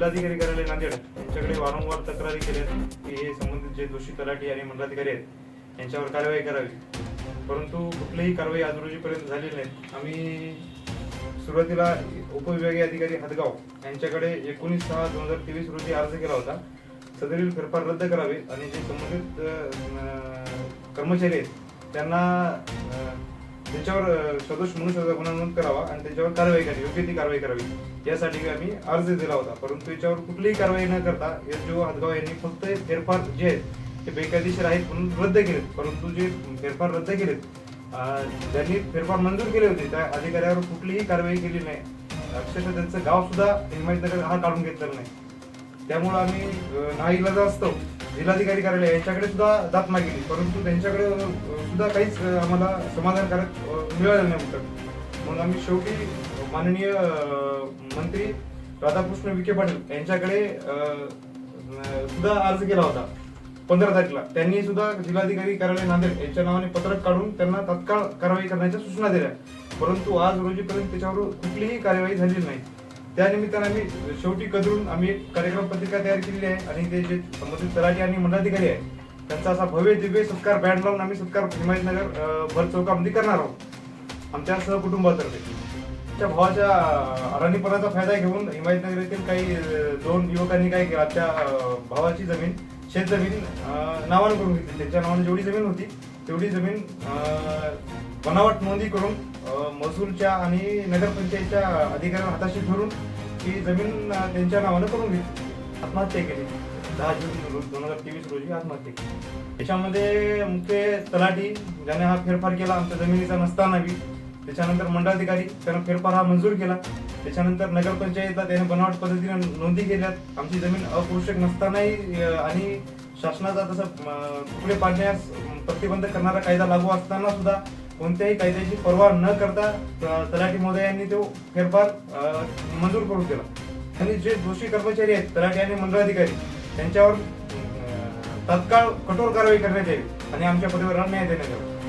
जिल्हाधिकारी कार्यालय नांदेड. यांच्याकडे वारंवार तक्रारी केल्या की हे संबंधित जे दोषी तलाठी आणि मंडलाधिकारी आहेत यांच्यावर कारवाई करावी. परंतु कुठलीही कारवाई आज रोजीपर्यंत झालेली नाही. आम्ही सुरुवातीला उपविभागीय अधिकारी हदगाव यांच्याकडे एकोणीस सहा दोन हजार तेवीस रोजी अर्ज केला होता. सदरील फेरफार रद्द करावे आणि जे संबंधित कर्मचारी आहेत त्यांना त्याच्यावर अं, सदोष मनुष्याचा गुन्हा नोंद करावा आणि त्याच्यावर कारवाई करावी योग्य ती कारवाई करावी. यासाठी आम्ही अर्ज दिला होता. परंतु याच्यावर कुठलीही कारवाई न करता एस डी हदगाव यांनी फक्त फेरफार जे आहेत ते बेकायदेशीर आहेत म्हणून रद्द केलेत. परंतु जे फेरफार रद्द केलेत ज्यांनी फेरफार मंजूर केले होते. त्या अधिकाऱ्यावर कुठलीही कारवाई केली नाही. अक्षरशः त्यांचं गाव सुद्धा हिमायतनगर हा काढून घेतलेला नाही. त्यामुळे आम्ही अं, नाईलाज असतो. जिल्हाधिकारी कार्यालय यांच्याकडे सुद्धा दात मागितली. परंतु त्यांच्याकडे सुद्धा काहीच आम्हाला समाधानकारक मिळालं नाही उत्तर म्हणून आम्ही शेवटी माननीय मंत्री राधाकृष्ण विखे पाटील यांच्याकडे सुद्धा अर्ज केला होता पंधरा तारखेला. त्यांनी सुद्धा जिल्हाधिकारी कार्यालय नांदेड यांच्या नावाने पत्रक काढून त्यांना तत्काळ कारवाई करण्याच्या सूचना दिल्या. परंतु आज रोजीपर्यंत त्याच्यावर कुठलीही कार्यवाही झालेली नाही. त्यानिमित्ताने आम्ही शेवटी कदरून आम्ही एक कार्यक्रम पत्रिका तयार केलेली आहे आणि ते जे संबंधित तलाठी आणि मंडलाधिकारी आहे त्यांचा असा भव्य दिव्य सत्कार बँड लावून आम्ही सत्कार हिमायतनगर भर चौकामध्ये करणार आहोत. आमच्या सहकुटुंबातर्फे. त्या भावाच्या अरणीपणाचा फायदा घेऊन हिमायतनगर येथील काही दोन युवकांनी काय केलं आमच्या भावाची जमीन शेतजमीन नावानं करून घेतली. त्यांच्या नावाने जेवढी जमीन होती तेवढी जमीन बनावट नोंदी करून महसूलच्या आणि नगरपंचायतच्या अधिकाऱ्यांना हाताशी धरून ती जमीन त्यांच्या नावानं करून घेतली. आत्महत्या केली. दहा जून दोन हजार तेवीस रोजी आत्महत्या केली. त्याच्यामध्ये मुख्य तलाठी ज्याने हा फेरफार केला आमच्या जमिनीचा नसताना बी त्याच्यानंतर मंडळाधिकारी त्यानं फेरफार हा मंजूर केला. त्याच्यानंतर नगरपंचायतला त्याने बनावट पद्धतीने नोंदी केल्यात. आमची जमीन अपोषक नसतानाही आणि शासनाचा तसं तुकडे पाडण्यास प्रतिबंध करणारा कायदा लागू असताना सुद्धा कोणत्याही कायद्याची पर्वा न करता तलाठी महोदयांनी तो फेरफार मंजूर करून दिला. आणि जे दोषी कर्मचारी आहेत तलाठी आणि मंडळाधिकारी त्यांच्यावर तत्काळ तात्काळ कठोर कारवाई करण्यात यावी आणि आमच्या परिवाराला न्याय देण्यात यावा.